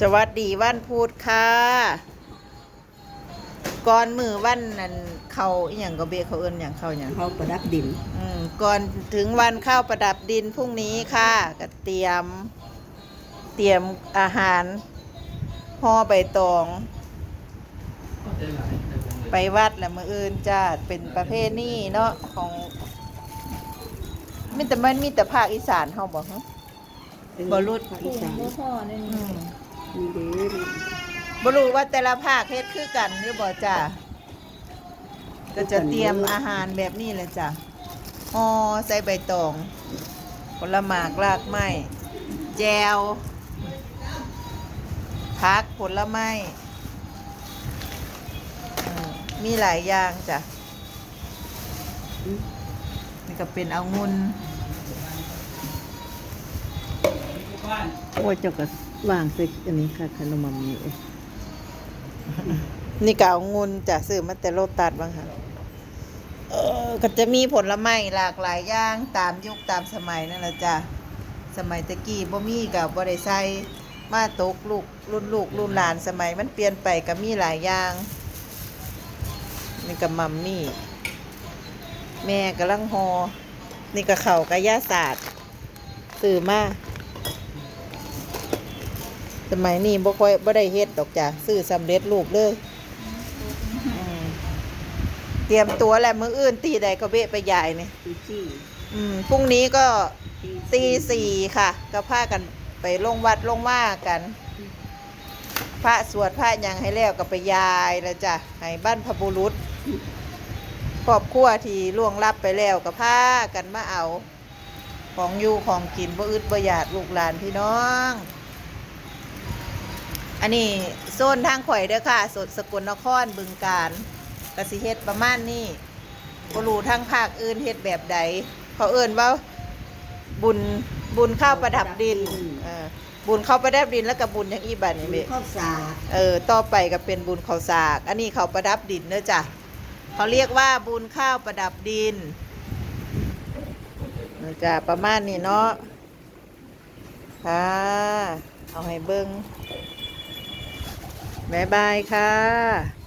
สวัสดีวันพุธค่ะก่อนมือวันนั้นเขาอหย่างก็เบเขาเอินอย่างเขาอย่างเขาประดับดิน อืมก่อนถึงวันเข้าประดับดินพรุ่งนี้ค่ะก็เตรียม เตรียมอาหารห่อใบตอง ไปวัดแหละมืออื่นจ้าเป็นประเภทนี้เนาะของมีแต่มันมีแต่ภาคอีสานเฮาบอกฮะบ่รุดภาคอีสาน บ่พ่อนี่ อืม มีเด้อบ่รู้ว่าแต่ละภาคเฮ็ดคือกันหรือบ่จ้าก็จะเตรียมอาหารแบบนี้เลยจ้ะอ๋อใส่ใบตองผลหมากรากไม้แจวพักผลไม้มมีหลายอย่างจ้ะนี่ก็เป็นเอางุนโอ้ยเจ้าก็ วางใส่อันนี้ค่ะขนมมันมีเอ้ยนี่ก็เอางุนจะซื้อมาแต่โลตัดบ้างค่ะ เออก็จะมีผลไม้หลากหลายอย่างตามยุคตามสมัยนั่นแหละจ้ะ สมัยตะกี้บ่มีกับบ่ได้ใส่มาตกลูกรุ่นลูกรุ่นหลานสมัยมันเปลี่ยนไปก็มีหลายอย่าง นี่ก็มัมมี่ แม่กำลังหอนี่ก็เข่าวกะย่าศาสตร์ซื้อมา สมัยนี้บ่ค่อยบ่ได้เฮ็ดดอกจ้ะซื้อสำเร็จรูปเลยอืมเตรียมตัวแล้วมื้ออื่นตีใดก็เบะไปยายนี่ตีจี้อืมพรุ่งนี้ก็ตีสี่ค่ะ ก็พากันไปลงวัดลงว่ากัน พระสวดพระหยังให้แล้วก็ไปยายแล้วจ้ะให้บ้านพบุรุษครอบครัวที่ล่วงลับไปแล้วก็พากันมาเอา ของอยู่ของกินบ่อึดบ่อยากลูกหลานพี่น้อง อันนี้โซนทางข่อยเด้อค่ะ สดสกลนครบึงการกสิเฮ็ดประมาณนี้บ่รู้ทางภาคอื่นเฮ็ดแบบใดเขาเอิ่นว่าบุญบุญข้าวประดับดินเออบุญข้าวประดับดินแล้วก็บุญอย่างอีบัดนี่มีเว้ยข้าวสากเออต่อไปก็เป็นบุญข้าวสาก อันนี้เขาวประดับดินเนอะจ้ะเขาเรียกว่าบุญข้าวประดับดินเนอะจ้ะประมาณนี้เนาะค่ะเอาให้เบิ้ง บายบายค่ะ